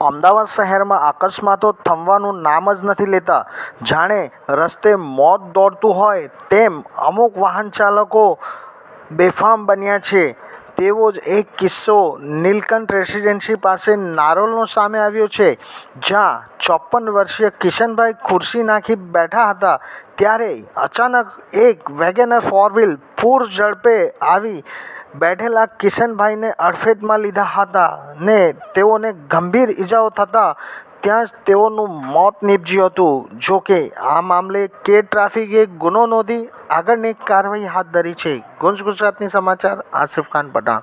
અમદાવાદ શહેરમાં અકસ્માતો થમવાનું નામ જ નથી લેતા. જાણે રસ્તે મોત દોડતું હોય તેમ અમુક વાહન ચાલકો બેફામ બન્યા છે. તેવો જ એક કિસ્સો નીલકંઠ રેસિડેન્સી પાસે નારોલનો સામે આવ્યો છે, જ્યાં ચોપન વર્ષીય કિશનભાઈ ખુરશી નાખી બેઠા હતા. ત્યારે અચાનક એક વેગેનર ફોર વ્હીલ પૂર ઝડપે આવી બેઠેલા કિશનભાઈને અડફેટમાં લીધા હતા ને તેઓને ગંભીર ઈજાઓ થતાં ત્યાં જ તેઓનું મોત નીપજ્યું હતું. જો કે આ મામલે કે ટ્રાફિકે ગુનો નોંધી આગળની કાર્યવાહી હાથ ધરી છે. ગુંજ ગુજરાતની સમાચાર, આસિફ ખાન પઠાણ.